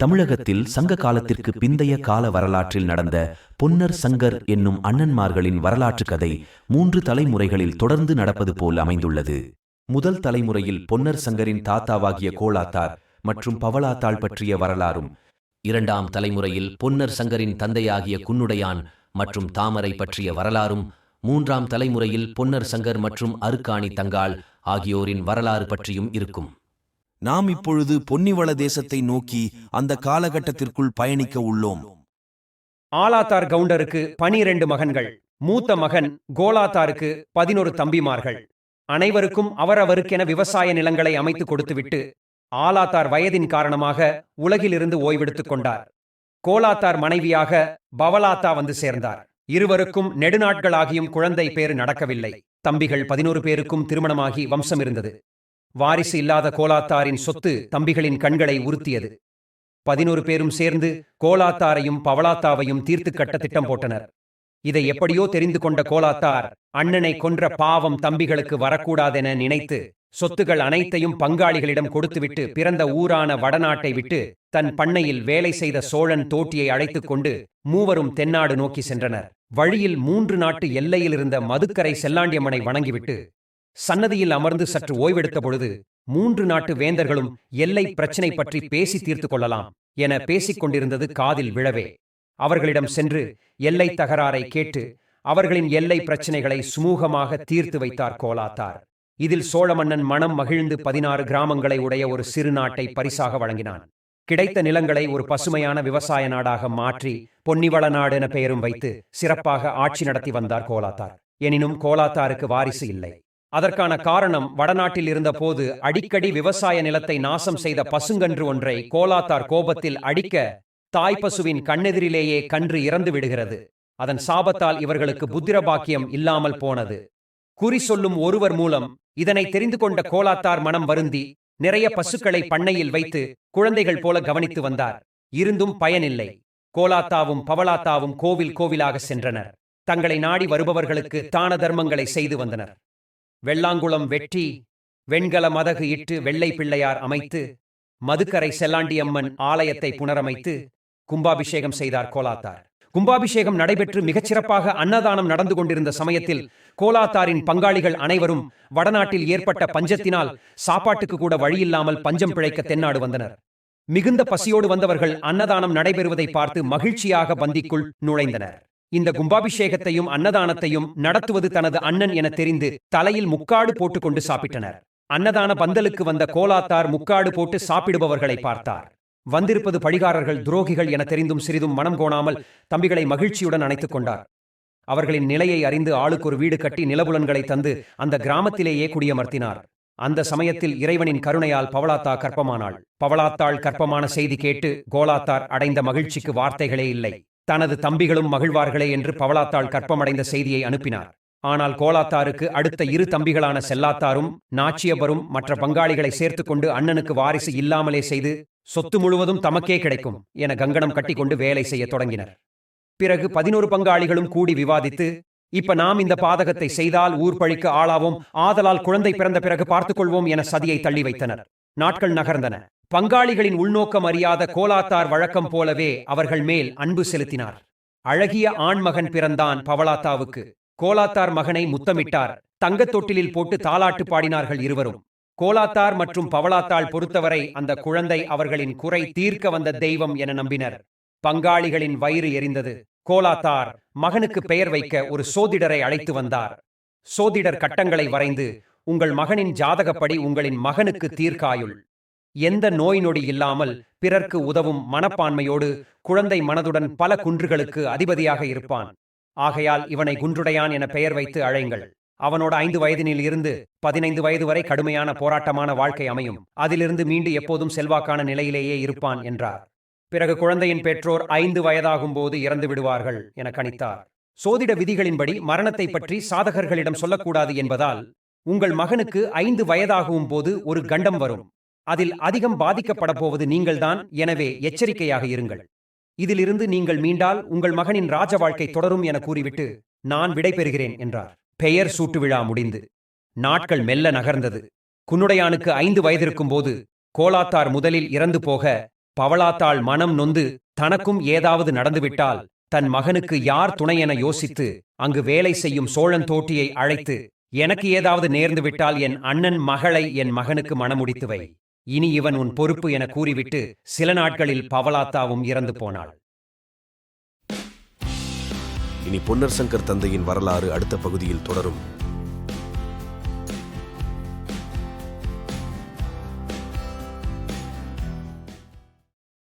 தமிழகத்தில் சங்க காலத்திற்கு பிந்தைய கால வரலாற்றில் நடந்த பொன்னர் சங்கர் என்னும் அண்ணன்மார்களின் வரலாற்றுக் கதை மூன்று தலைமுறைகளில் தொடர்ந்து நடப்பது போல் அமைந்துள்ளது. முதல் தலைமுறையில் பொன்னர் சங்கரின் தாத்தாவாகிய கோலாத்தார் மற்றும் பவளாத்தாள் பற்றிய வரலாறும் இரண்டாம் தலைமுறையில் பொன்னர் சங்கரின் தந்தையாகிய குன்னுடையான் மற்றும் தாமரை பற்றிய வரலாறும் மூன்றாம் தலைமுறையில் பொன்னர் சங்கர் மற்றும் அருக்காணி தங்காள் ஆகியோரின் வரலாறு பற்றியும் இருக்கும். நாம் இப்பொழுது பொன்னிவள தேசத்தை நோக்கி அந்த காலகட்டத்திற்குள் பயணிக்க உள்ளோம். ஆலாத்தார் கவுண்டருக்கு பனிரெண்டு மகன்கள் மூத்த மகன் கோலாத்தாருக்கு பதினொரு தம்பிமார்கள். அனைவருக்கும் அவரவருக்கென விவசாய நிலங்களை அமைத்து கொடுத்துவிட்டு ஆலாத்தார் வயதின் காரணமாக உலகிலிருந்து ஓய்வெடுத்துக் கொண்டார். கோலாத்தார் மனைவியாக பவலாத்தா வந்து சேர்ந்தார். இருவருக்கும் நெடுநாட்களாகியும் குழந்தை பேறு நடக்கவில்லை. தம்பிகள் பதினோரு பேருக்கும் திருமணமாகி வம்சம் இருந்தது. வாரிசு இல்லாத கோலாத்தாரின் சொத்து தம்பிகளின் கண்களை உறுத்தியது. பதினோரு பேரும் சேர்ந்து கோலாத்தாரையும் பவளாத்தாவையும் தீர்த்து கட்ட திட்டம் போட்டனர். இதை எப்படியோ தெரிந்து கொண்ட கோலாத்தார் அண்ணனை கொன்ற பாவம் தம்பிகளுக்கு வரக்கூடாதென நினைத்து சொத்துகள் அனைத்தையும் பங்காளிகளிடம் கொடுத்துவிட்டு பிறந்த ஊரான வடநாட்டை விட்டு தன் பண்ணையில் வேலை செய்த சோழன் தோட்டியை அழைத்துக் கொண்டு மூவரும் தென்னாடு நோக்கி சென்றனர். வழியில் மூன்று நாட்டு எல்லையில் இருந்த மதுக்கரை செல்லாண்டியம்மனை வணங்கிவிட்டு சன்னதியில் அமர்ந்து சற்று ஓய்வெடுத்த பொழுது மூன்று நாட்டு வேந்தர்களும் எல்லை பிரச்சினை பற்றி பேசி தீர்த்து கொள்ளலாம் என பேசிக் கொண்டிருந்தது காதில் விழவே. அவர்களிடம் சென்று எல்லை தகராறை கேட்டு அவர்களின் எல்லை பிரச்சினைகளை சுமூகமாக தீர்த்து வைத்தார் கோலாத்தார். இதில் சோழ மன்னன் மனம் மகிழ்ந்து பதினாறு கிராமங்களை உடைய ஒரு சிறு நாட்டை பரிசாக வழங்கினான். கிடைத்த நிலங்களை ஒரு பசுமையான விவசாய நாடாக மாற்றி பொன்னிவள நாடு என பெயரும் வைத்து சிறப்பாக ஆட்சி நடத்தி வந்தார் கோலாத்தார். எனினும் கோலாத்தாருக்கு வாரிசு இல்லை. அதற்கான காரணம் வடநாட்டில் இருந்தபோது அடிக்கடி விவசாய நிலத்தை நாசம் செய்த பசுங்கன்று ஒன்றை கோலாத்தார் கோபத்தில் அடிக்க தாய் பசுவின் கண்ணெதிரிலேயே கன்று இறந்து விடுகிறது. அதன் சாபத்தால் இவர்களுக்கு புத்திரபாக்கியம் இல்லாமல் போனது. குறி சொல்லும் ஒருவர் மூலம் இதனை தெரிந்து கொண்ட கோலாத்தார் மனம் வருந்தி நிறைய பசுக்களை பண்ணையில் வைத்து குழந்தைகள் போல கவனித்து வந்தார். இருந்தும் பயனில்லை. கோலாத்தாவும் பவளாத்தாவும் கோவில் கோவிலாக சென்றனர். தங்களை நாடி வருபவர்களுக்கு தான தர்மங்களை செய்து வந்தனர். வெள்ளாங்குளம் வெட்டி வெண்கல மதகு இட்டு வெள்ளை பிள்ளையார் அமைத்து மதுக்கரை செல்லாண்டியம்மன் ஆலயத்தை புனரமைத்து கும்பாபிஷேகம் செய்தார் கோலாத்தார். கும்பாபிஷேகம் நடைபெற்று மிகச் சிறப்பாக அன்னதானம் நடந்து கொண்டிருந்த சமயத்தில் கோலாத்தாரின் பங்காளிகள் அனைவரும் வடநாட்டில் ஏற்பட்ட பஞ்சத்தினால் சாப்பாட்டுக்கு கூட வழியில்லாமல் பஞ்சம் பிழைக்க தென்னாடு வந்தனர். மிகுந்த பசியோடு வந்தவர்கள் அன்னதானம் நடைபெறுவதை பார்த்து மகிழ்ச்சியாக பந்திக்குள் நுழைந்தனர். இந்த கும்பாபிஷேகத்தையும் அன்னதானத்தையும் நடத்துவது தனது அண்ணன் என தெரிந்து தலையில் முக்காடு போட்டுக்கொண்டு சாப்பிட்டனர். அன்னதான பந்தலுக்கு வந்த கோலாத்தார் முக்காடு போட்டு சாப்பிடுபவர்களை பார்த்தார். வந்திருப்பது பழிகாரர்கள் துரோகிகள் என தெரிந்தும் சிறிதும் மனம் கோணாமல் தம்பிகளை மகிழ்ச்சியுடன் அணைத்துக் கொண்டார். அவர்களின் நிலையை அறிந்து ஆளுக்கு ஒரு வீடு கட்டி நிலபுலன்களை தந்து அந்த கிராமத்திலேயே குடியமர்த்தினார். அந்த சமயத்தில் இறைவனின் கருணையால் பவளாத்தா கற்பமானாள் பவளாத்தாள் கற்பமான செய்தி கேட்டு கோலாத்தார் அடைந்த மகிழ்ச்சிக்கு வார்த்தைகளே இல்லை. தனது தம்பிகளும் மகிழ்வார்களே என்று பவளாத்தாள் கற்பமடைந்த செய்தியை அனுப்பினார். ஆனால் கோலாத்தாருக்கு அடுத்த இரு தம்பிகளான செல்லாத்தாரும் நாச்சியபரும் மற்ற பங்காளிகளை சேர்த்துக்கொண்டு அண்ணனுக்கு வாரிசு இல்லாமலே செய்து சொத்து முழுவதும் தமக்கே கிடைக்கும் என கங்கணம் கட்டிக்கொண்டு வேலை செய்யத் தொடங்கினர். பிறகு பதினோரு பங்காளிகளும் கூடி விவாதித்து இப்ப நாம் இந்த பாதகத்தை செய்தால் ஊர் பழிக்கு ஆளாவோம் ஆதலால் குழந்தை பிறந்த பிறகு பார்த்துக்கொள்வோம் என சதியை தள்ளி வைத்தனர். நாட்கள் நகர்ந்தன. பங்காளிகளின் உள்நோக்கம் அறியாத கோலாத்தார் வழக்கம் போலவே அவர்கள் மேல் அன்பு செலுத்தினார். அழகிய ஆண்மகன் பிறந்தான் பவளாத்தாவுக்கு கோலாத்தார் மகனை முத்தமிட்டார். தங்கத் தொட்டிலில் போட்டு தாலாட்டு பாடினார்கள் இருவரும். கோலாத்தார் மற்றும் பவளாத்தாள் பொறுத்தவரை அந்த குழந்தை அவர்களின் குறை தீர்க்க வந்த தெய்வம் என நம்பினர். பங்காளிகளின் வயிறு எரிந்தது. கோலாத்தார் மகனுக்கு பெயர் வைக்க ஒரு சோதிடரை அழைத்து வந்தார். சோதிடர் கட்டங்களை வரைந்து உங்கள் மகனின் ஜாதகப்படி உங்களின் மகனுக்கு தீர்க்காயுள். எந்த நோய் நொடி இல்லாமல் பிறர்க்கு உதவும் மனப்பான்மையோடு குழந்தை மனதுடன் பல குன்றுகளுக்கு அதிபதியாக இருப்பான். ஆகையால் இவனை குன்றுடையான் என பெயர் வைத்து அழைங்கள் அவனோட ஐந்து வயதினில் இருந்து பதினைந்து வயது வரை கடுமையான போராட்டமான வாழ்க்கை அமையும். அதிலிருந்து மீண்டு எப்போதும் செல்வாக்கான நிலையிலேயே இருப்பான் என்றார். பிறகு குழந்தையின் பெற்றோர் ஐந்து வயதாகும் போது இறந்து விடுவார்கள் என கணித்தார். சோதிட விதிகளின்படி மரணத்தை பற்றி சாதகர்களிடம் சொல்லக்கூடாது என்பதால் உங்கள் மகனுக்கு ஐந்து வயதாகும் போது ஒரு கண்டம் வரும். அதில் அதிகம் பாதிக்கப்பட போவது நீங்கள்தான் எனவே எச்சரிக்கையாக இருங்கள். இதிலிருந்து நீங்கள் மீண்டால் உங்கள் மகனின் ராஜ வாழ்க்கை தொடரும் என கூறிவிட்டு நான் விடைபெறுகிறேன் என்றார். பெயர் சூட்டு விழா முடிந்து நாட்கள் மெல்ல நகர்ந்தது. குன்னுடையானுக்கு ஐந்து வயதிருக்கும் போது கோலாத்தார் முதலில் இறந்து போக பவளாத்தாள் மனம் நொந்து தனக்கும் ஏதாவது நடந்துவிட்டால் தன் மகனுக்கு யார் துணை என யோசித்து அங்கு வேலை செய்யும் சோழன் தோட்டியை அழைத்து எனக்கு ஏதாவது நேர்ந்து விட்டால் என் அண்ணன் மகளை என் மகனுக்கு மணமுடித்து வை இனி இவன் உன் பொறுப்பு என கூறிவிட்டு சில நாட்களில் பவலாத்தாவும் இறந்து போனாள். இனி பொன்னர் சங்கர் தந்தையின் வரலாறு அடுத்த பகுதியில் தொடரும்.